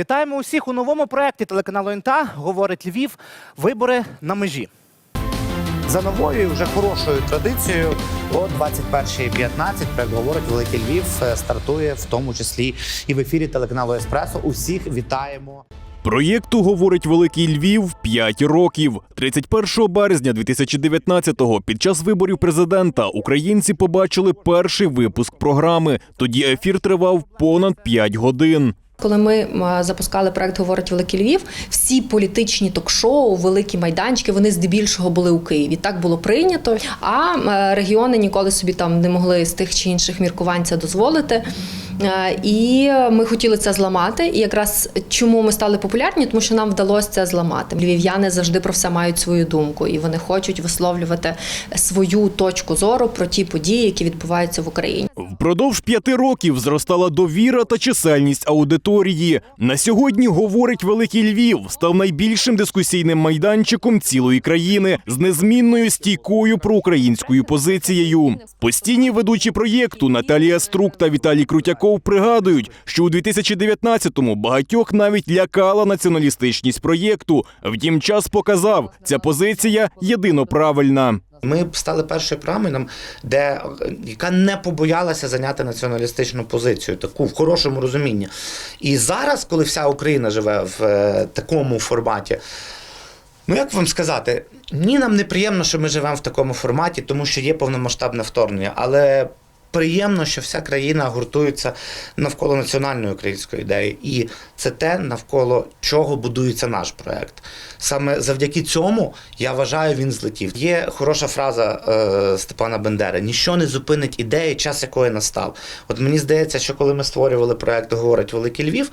Вітаємо усіх у новому проєкті телеканалу НТА говорить Львів. Вибори на межі. За новою і вже хорошою традицією о 21.15 проект говорить Великий Львів е, стартує в тому числі і в ефірі телеканалу Еспресо. Усіх вітаємо. Проєкту говорить Великий Львів 5 років. 31 березня 2019-го під час виборів президента українці побачили перший випуск програми. Тоді ефір тривав понад 5 годин. Коли ми запускали проект Говорить Великий Львів, всі політичні ток-шоу, великі майданчики, вони здебільшого були у Києві. Так було прийнято. А регіони ніколи собі там не могли з тих чи інших міркувань це дозволити. Е, І ми хотіли це зламати. І якраз чому ми стали популярні, тому що нам вдалося це зламати. Львів'яни завжди про все мають свою думку, і вони хочуть висловлювати свою точку зору про ті події, які відбуваються в Україні. Впродовж п'яти років зростала довіра та чисельність аудиторії. На сьогодні говорить Великий Львів став найбільшим дискусійним майданчиком цілої країни з незмінною стійкою проукраїнською позицією. Постійні ведучі проєкту Наталія Струк та Віталій Крутяков пригадують, що у 2019-му багатьох навіть лякала націоналістичність проєкту. Втім, час показав, ця позиція єдино правильна. Ми стали першою програмою, де яка не побоялася зайняти націоналістичну позицію, таку в хорошому розумінні. І зараз, коли вся Україна живе в е, такому форматі. Ну, як вам сказати, ні, нам не приємно, що ми живемо в такому форматі, тому що є повномасштабне вторгнення, але приємно, що вся країна гуртується навколо національної української ідеї. І це те, навколо чого будується наш проект. Саме завдяки цьому, я вважаю, він злетів. Є хороша фраза е, Степана Бендери: ніщо не зупинить ідеї, час якої настав. От мені здається, що коли ми створювали проект Говорить Великий Львів,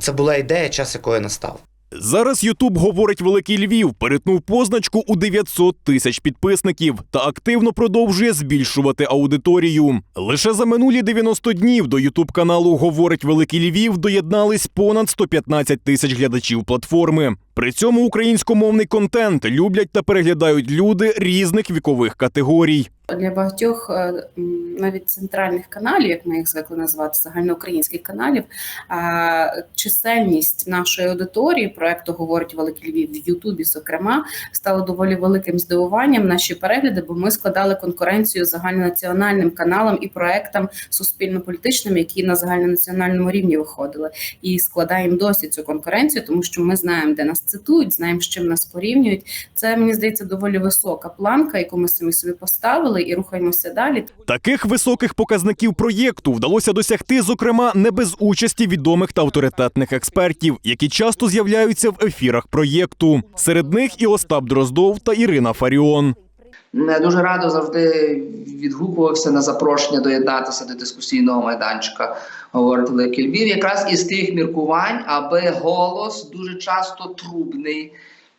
це була ідея, час якої настав. Зараз Ютуб говорить Великий Львів, перетнув позначку у 900 тисяч підписників та активно продовжує збільшувати аудиторію. Лише за минулі 90 днів до Ютуб каналу Говорить Великий Львів доєднались понад 115 тисяч глядачів платформи. При цьому українськомовний контент люблять та переглядають люди різних вікових категорій. Для багатьох е, навіть центральних каналів, як ми їх звикли називати, загальноукраїнських каналів, чисельність нашої аудиторії проекту говорить Великий Львів в Ютубі, зокрема, стало доволі великим здивуванням. Наші перегляди, бо ми складали конкуренцію загальнонаціональним каналам і проектам суспільно-політичним, які на загальнонаціональному рівні виходили, і складаємо досі цю конкуренцію, тому що ми знаємо, де нас цитують, знаємо, з чим нас порівнюють. Це мені здається доволі висока планка, яку ми самі собі поставили, і рухаємося далі. Таких високих показників проєкту вдалося досягти, зокрема, не без участі відомих та авторитетних експертів, які часто з'являються в ефірах проєкту. Серед них і Остап Дроздов та Ірина Фаріон. Я дуже радо завжди відгукувався на запрошення доєднатися до дискусійного майданчика. Говорить Великий Львів, якраз із тих міркувань, аби голос дуже часто трубний,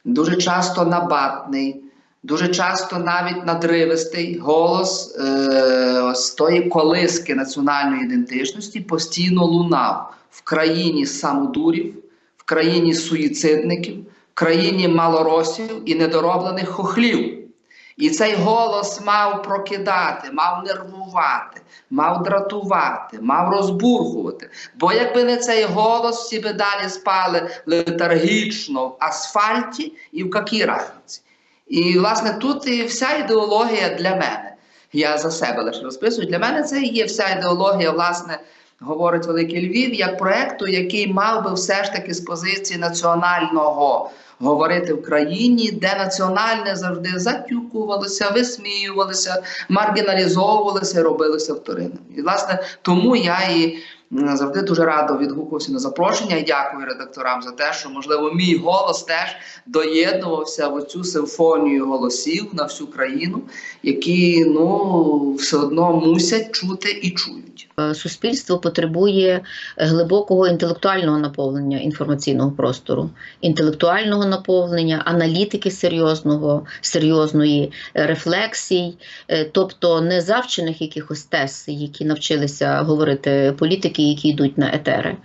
дуже часто набатний, дуже часто навіть надривистий голос е, ось тої колиски національної ідентичності постійно лунав в країні самодурів, в країні суїцидників, в країні малоросів і недороблених хохлів. І цей голос мав прокидати, мав нервувати, мав дратувати, мав розбурхувати. Бо якби не цей голос, всі би далі спали летаргічно в асфальті і в какій разниці. І, власне, тут і вся ідеологія для мене. Я за себе лише розписую. Для мене це є вся ідеологія, власне, говорить Великий Львів, як проекту, який мав би все ж таки з позиції національного говорити в країні, де національне завжди затюкувалося, висміювалося, маргіналізовувалося робилося вторинним. І власне тому я і завжди дуже радо відгукувався на запрошення. І дякую редакторам за те, що можливо мій голос теж доєднувався в цю симфонію голосів на всю країну, які ну все одно мусять чути і чують. Е, суспільство потребує глибокого інтелектуального наповнення інформаційного простору, інтелектуального наповнення, аналітики серйозного, серйозної е, рефлексій, е, тобто не завчених якихось тез, які навчилися говорити політики, які йдуть на етери.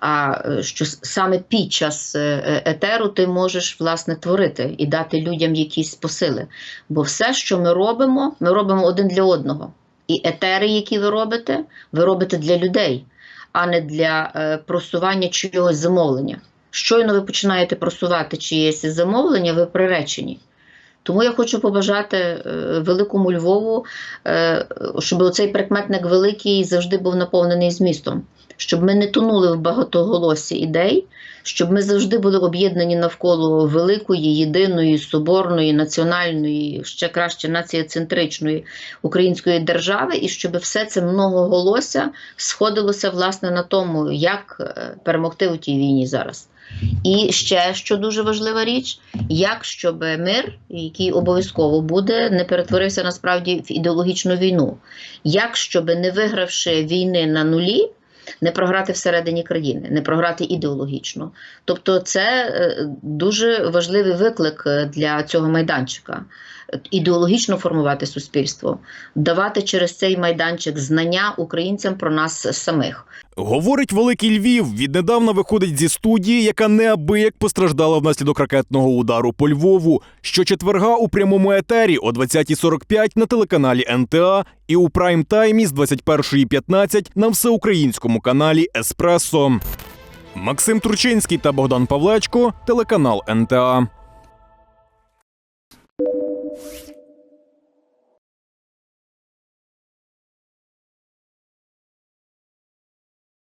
А е, що саме під час е, етеру ти можеш власне творити і дати людям якісь посили. Бо все, що ми робимо, ми робимо один для одного. І етери, які ви робите, ви робите для людей. а не для е, просування чогось замовлення. Щойно ви починаєте просувати чиєсь замовлення, ви приречені. Тому я хочу побажати е, великому Львову, е, щоб оцей прикметник великий завжди був наповнений змістом, щоб ми не тонули в багатоголосі ідей, щоб ми завжди були об'єднані навколо великої, єдиної, соборної, національної, ще краще націоцентричної української держави, і щоб все це многоголосся сходилося власне на тому, як е, перемогти у тій війні зараз. І ще що дуже важлива річ, як щоб мир, який обов'язково буде, не перетворився насправді в ідеологічну війну, як щоб не вигравши війни на нулі, не програти всередині країни, не програти ідеологічно. Тобто, це е, дуже важливий виклик е, для цього майданчика. Ідеологічно формувати суспільство, давати через цей майданчик знання українцям про нас самих. Говорить Великий Львів. Віднедавна виходить зі студії, яка неабияк постраждала внаслідок ракетного удару по Львову. Щочетверга у прямому етері о 20.45 на телеканалі НТА і у прайм-таймі з 21.15 на всеукраїнському каналі Еспресо. Максим Турчинський та Богдан Павлечко, телеканал НТА.